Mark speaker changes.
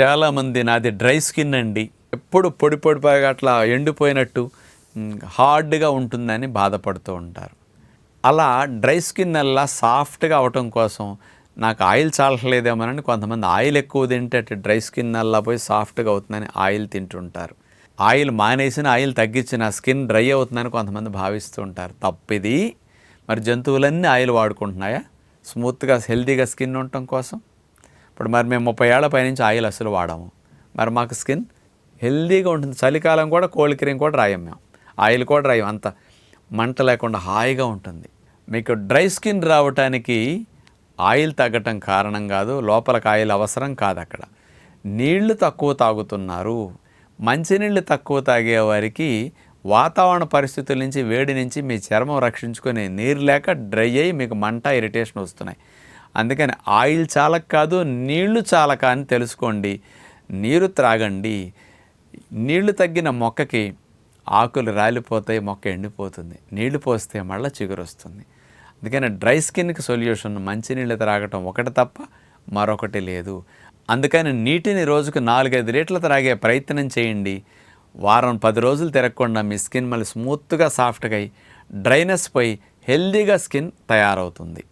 Speaker 1: చాలామంది నాది dry skin అండి. ఎప్పుడు పొడి పొడిపోయి అట్లా ఎండిపోయినట్టు హార్డ్గా ఉంటుందని బాధపడుతూ ఉంటారు. అలా డ్రై స్కిన్ అలా సాఫ్ట్గా అవటం కోసం నాకు ఆయిల్ చాలట్లేదేమోనని కొంతమంది ఆయిల్ ఎక్కువ తింటే అటు డ్రై స్కిన్ అలా పోయి సాఫ్ట్గా అవుతుందని ఆయిల్ తింటుంటారు. ఆయిల్ మానేసిన ఆయిల్ తగ్గించిన స్కిన్ డ్రై అవుతుందని కొంతమంది భావిస్తూ ఉంటారు. తప్పిది మరి జంతువులన్నీ ఆయిల్ వాడుకుంటున్నాయా? స్మూత్గా హెల్తీగా స్కిన్ ఉండటం కోసం? ఇప్పుడు మరి మేము ముప్పై ఏళ్ళ పైనుంచి ఆయిల్ అసలు వాడాము. మరి మాకు స్కిన్ హెల్తీగా ఉంటుంది. చలికాలం కూడా కోల్డ్ క్రీమ్ కూడా రాయం మేము. ఆయిల్ కూడా రాయం. అంత మంట లేకుండా హాయిగా ఉంటుంది. మీకు డ్రై స్కిన్ రావటానికి ఆయిల్ తగ్గటం కారణం కాదు లోపలికి ఆయిల్ అవసరం కాదు అక్కడ. నీళ్ళు తక్కువ తాగుతున్నారు. మంచినీళ్ళు తక్కువ తాగే వారికి వాతావరణ పరిస్థితుల నుంచి వేడి నుంచి మీ చర్మం రక్షించుకునే నీరు లేక డ్రై అయ్యి మీకు మంట ఇరిటేషన్ వస్తున్నాయి. అందుకని ఆయిల్ చాలక కాదు నీళ్ళు చాలక అని తెలుసుకోండి. నీరు త్రాగండి. నీళ్ళు తగ్గిన మొక్కకి ఆకులు రాలిపోతాయి మొక్క ఎండిపోతుంది. నీళ్ళు పోస్తే మళ్ళీ చిగురు వస్తుంది. అందుకని డ్రై స్కిన్కి సొల్యూషన్ మంచినీళ్ళు త్రాగటం ఒకటి తప్ప మరొకటి లేదు. అందుకని నీటిని రోజుకు నాలుగైదు లీటర్లు త్రాగే ప్రయత్నం చేయండి. వారం పది రోజులు తిరగకుండా మీ స్కిన్ మళ్ళీ స్మూత్గా సాఫ్ట్గా అయి డ్రైనెస్ పోయి హెల్దీగా స్కిన్ తయారవుతుంది.